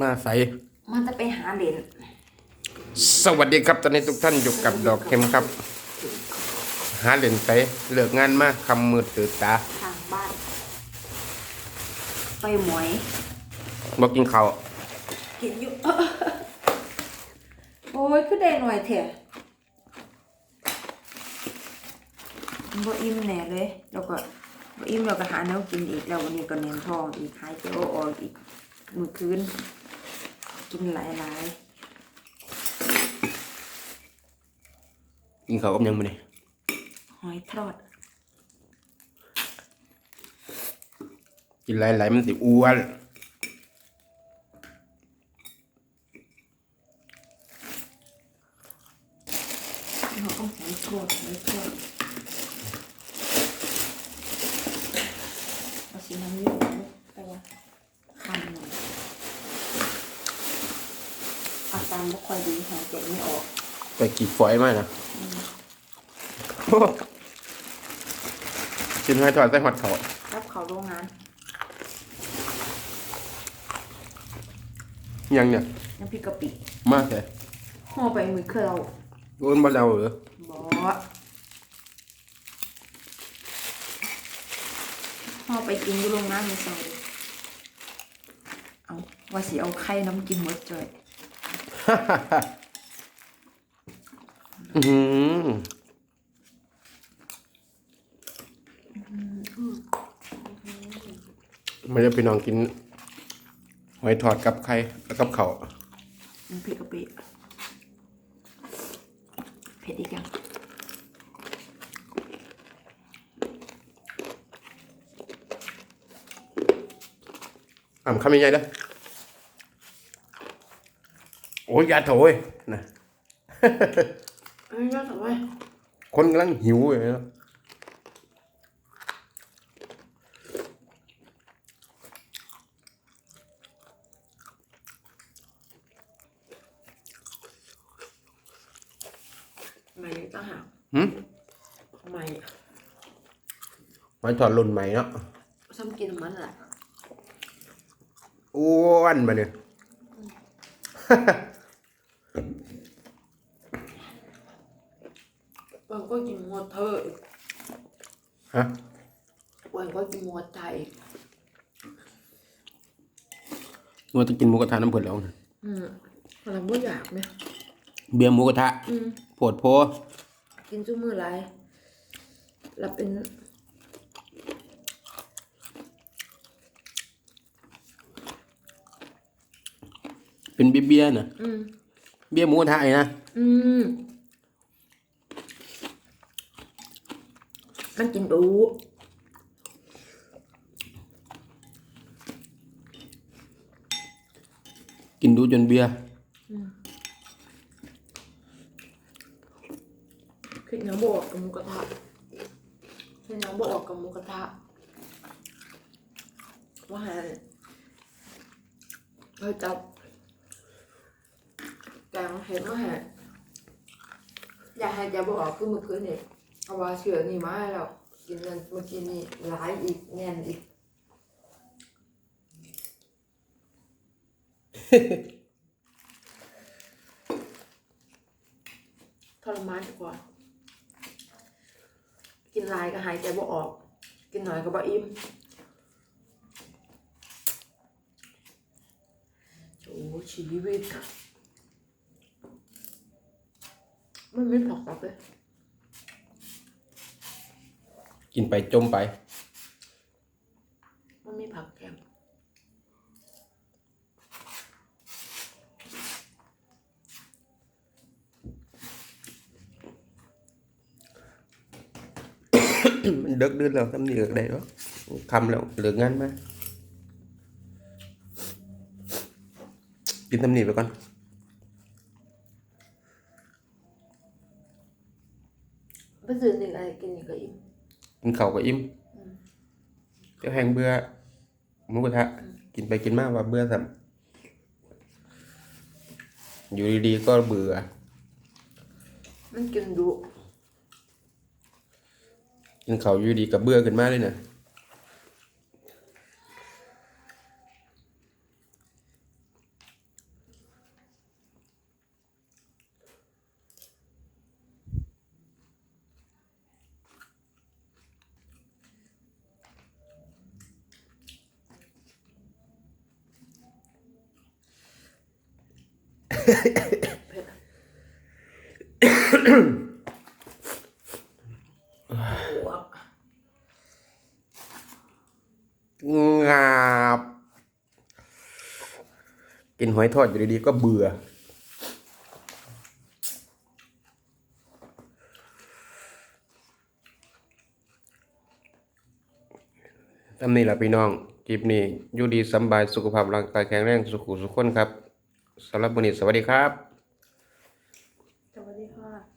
มาใสมันจะไปหาเหรียญสวัสดีครับตอนนี้ทุกท่านอยู่กับดอกเข็มครับ หาเหรียญใสเลิกงานมาคำมือตื่นตาทางบ้าน ไปหมวยบอกกินข้าวกินอยู่ โอ้ยคือได้หน่อยเถอะมันก็อิ่มแน่เลยแล้วก็บ่อิ่มเราก็หาแนวกินอีกแล้ววันนี้ก็เน้นทองอีกหายเจียวออกอีกมือคืน กินหลายหลายกินข้าวกับหยังมื้อนี้ๆ หอยทอด กินหลายๆมันสิอ้วน เราต้องใช้โคตรใช้โคตรเอาสีน้ำเยอะไปว่าคันหน่อยอาการไม่ค่อย ดีหายใจไม่ออกไปกี่ฝอยมานะโอ้กินให้ทอดใส่หอดเขารับเขาโรงงานยังเนี่ยน้ำพริกกะปิมากเลยห่อไปมือเครื่องเราโอ้ยบ่เราเหรอบอห่อไปกินอยู่โรงงานมือเสาร์เอาว่าสิเอาไข่น้ำกินหมดจ่อย อื้อหือไม่ได้ไปนอนกินหอยทอดกับไข่แล้วกับเขาวน้ำพริกกะปิเผ็ดอีกยังอ่ำคำยังไงเด้อ โอ้ยอยาโถยนะเอ้ยน่าสนใจคนกำลังหิวเลยนะไม่ต้องหาหืมไม่หอยทอดรุ่นใหม่เนาะซ้ำกินมันแหละอ้วนมาเนี่ย วันก็กินหมดเธอฮะวันก็กินหมดไทยว่าจะกินหมูกระทะน้ำเผือกแล้วนะอืมเราไม่อยากเนี่ยเบียร์หมูกระทะอืมโผดโพกินจุ้มือไรเราเป็นเป็นเบียร์ๆนะอืมเบียร์หมูกระทะไอ้นะอืม มันกินดูกินดูจนเบียร์คิดยังบออกกับหมูกระทะคิดยังบออกกับหมูกระทะว่าไงเฮ้ยจับแกงเห็นว่าไงอยากให้จะบอกคือเมื่อคืนนี่เอาว่าเสือนี่มาให้เรากินนั่นเมื่อกี้นี่หลายอีกแน่นอีกทรมานดีกว่า กินหลายก็หายใจบ่ออก กินหน่อยก็บ่อิ่มโอ้ชีวิตอะมันไม่ผักผักเลย กินไปจมไป มันไม่ผักแกมมันเดึกดื้อแล้วทำนี่เลิกได้แล้วคำแล้วเหลืองานมา กินทำนี่ไปก่อนเมื่อคืนหนึ่งอะไรกินอย่างก็อิ่มกินข้าวก็อิ่มเจ้าแหงเบื่อหมูกระทะกินไปกินมาว่าเบื่อสัมอยู่ดีๆก็เบื่อ มันกินดุกินข้าวอยู่ดีกับเบื่อขึ้นมาเลยนะ งาบ กินหอยทอดอยู่ดีๆก็เบื่อตำนี้แหละพี่น้องคลิปนี้อยู่ดีสำบายสุขภาพร่างกายแข็งแรงสุขุสุขคนครับ สำหรับบุนนี้สวัสดีครับ สวัสดีค่ะ